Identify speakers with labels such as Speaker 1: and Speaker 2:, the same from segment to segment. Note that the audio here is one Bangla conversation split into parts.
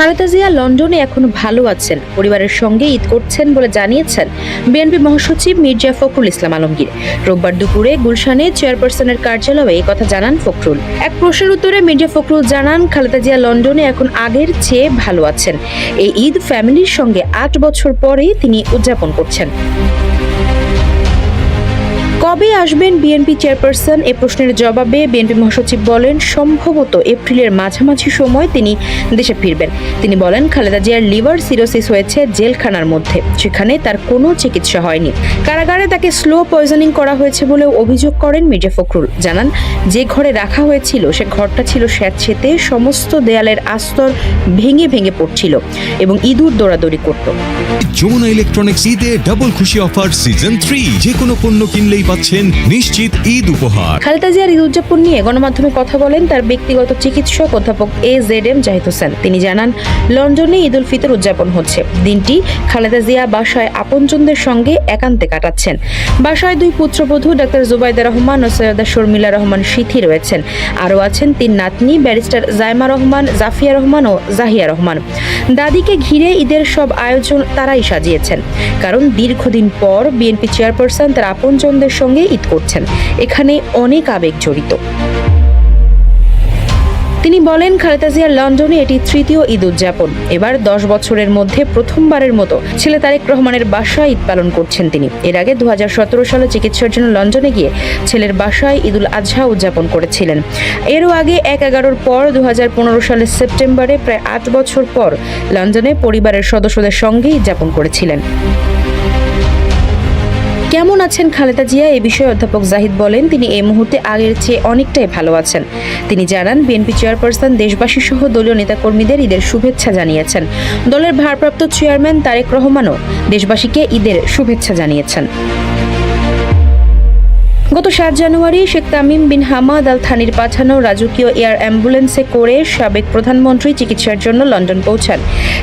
Speaker 1: খালেদা জিয়া লন্ডনে এখন ভালো আছেন। পরিবারের সঙ্গে ঈদ করছেন বলে জানিয়েছেন বিএনপি মহাসচিব মির্জা ফখরুল ইসলাম আলমগীর। রোববার দুপুরে গুলশানে চেয়ারপারসনের কার্যালয়ে কথা জানান ফখরুল। এক প্রশ্নের উত্তরে মির্জা ফখরুল জানান, খালেদা জিয়া লন্ডনে এখন আগের চেয়ে ভালো আছেন। এই ঈদ ফ্যামিলির সঙ্গে আট বছর পরে তিনি উদযাপন করছেন। কবে আসবেন বিএনপি চেয়ারপারসন? এ প্রশ্নের জবাবে বিএনপি মহাসচিব বলেন, সম্ভবত এপ্রিলের মাঝামাঝি সময় তিনি দেশে ফিরবেন। তিনি বলেন, খালেদা জিয়ার লিভার সিরোসিস হয়েছে জেলখানার মধ্যে, সেখানে তার কোনো চিকিৎসা হয়নি। কারাগারে তাকে স্লো পয়জনিং করা হয়েছে বলেও অভিযোগ করেন মির্জা ফখরুল। জানান, যে ঘরে রাখা হয়েছিল, সে ঘরটা ছিল স্যাঁতসেতে, সমস্ত দেয়ালের আস্তর ভেঙে ভেঙে পড়ছিল এবং ইঁদুর দৌড়াদৌড়ি করত।
Speaker 2: যমুনা ইলেকট্রনিক্স ঈদে ডাবল খুশি অফার সিজন থ্রি যে কোনো পণ্য কিনলেই পাচ্ছেন নিশ্চিত ঈদ উপহার।
Speaker 1: খালেদা জিয়ার ঈদ উদযাপন নিয়ে গণমাধ্যমে কথা বলেন তার ব্যক্তিগত চিকিৎসক অধ্যাপক A Z M Zahid Hossain. তিনি জানান, লন্ডনে ঈদ উল ফিতর উদযাপন হচ্ছে। দিনটি খালেদা জিয়া বাসায় আপনজনদের সঙ্গে একান্তে কাটাচ্ছেন। বাসায় দুই পুত্রবধূ ডাক্তার জুবাইদা রহমান ও সৈয়দা শর্মিলা রহমান সিথি রয়েছেন। আরও আছেন তিন নাতনি, ব্যারিস্টার জাইমা রহমান, জাফিয়া রহমান ও জাহিয়া রহমান। দাদিকে ঘিরে ঈদের সব আয়োজন তারাই সাজিয়েছেন। কারণ দীর্ঘদিন পর বিএনপি চেয়ারপারসন তার আপনজনদের সঙ্গে ঈদ করছেন। এখানে অনেক আবেগ জড়িত। তিনি বলেন, খালেদা জিয়ার লন্ডনে এটি তৃতীয় ঈদ উদযাপন। এবার দশ বছরের মধ্যে প্রথমবারের মতো ছেলে তারেক রহমানের বাসায় ঈদ পালন করছেন তিনি। এর আগে দু হাজার সতেরো সালে চিকিৎসার জন্য লন্ডনে গিয়ে ছেলের বাসায় ঈদুল আজহা উদযাপন করেছিলেন। এরও আগে এক এগারোর পর দু হাজার পনেরো সালের সেপ্টেম্বরে প্রায় আট বছর পর লন্ডনে পরিবারের সদস্যদের সঙ্গে ঈদ যাপন করেছিলেন। কেমন আছেন খালেদা জিয়া? এ বিষয়ে অধ্যাপক জাহিদ বলেন, তিনি এই মুহূর্তে আগের চেয়ে অনেকটাই ভালো আছেন। তিনি জানান, বিএনপি চেয়ারপারসন দেশবাসী সহ দলীয় নেতাকর্মীদের ঈদের শুভেচ্ছা জানিয়েছেন। দলের ভারপ্রাপ্ত চেয়ারম্যান তারেক রহমানও দেশবাসীকে ঈদের শুভেচ্ছা জানিয়েছেন। গত সাত January Sheikh Tamim bin Hamad Al থানির পাঠানো রাজকীয় এয়ার অ্যাম্বুলেন্সে করে সাবেক প্রধানমন্ত্রী চিকিৎসার জন্য লন্ডন পৌঁছান।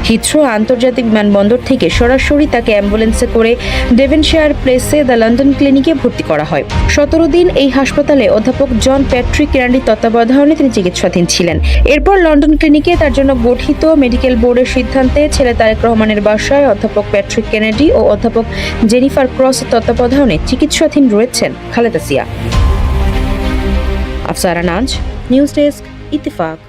Speaker 1: হিথ্রো আন্তর্জাতিক বিমানবন্দর থেকে সরাসরি তাকে অ্যাম্বুলেন্সে করে ডেভেনশেয়ার প্লেসে দ্য লন্ডন ক্লিনিকে ভর্তি করা হয়। সতেরো দিন এই হাসপাতালে অধ্যাপক জন প্যাট্রিক কেরান্ডির তত্ত্বাবধানে তিনি চিকিৎসাধীন ছিলেন। এরপর লন্ডন ক্লিনিকে তার জন্য গঠিত মেডিকেল বোর্ডের সিদ্ধান্তে ছেলে তারেক রহমানের বাসায় অধ্যাপক প্যাট্রিক কেনেডি ও অধ্যাপক জেনিফার ক্রস তত্ত্বাবধানে চিকিৎসাধীন রয়েছেন খালেদা रसिया अफसारा नाज न्यूज़ डेस्क इतफाक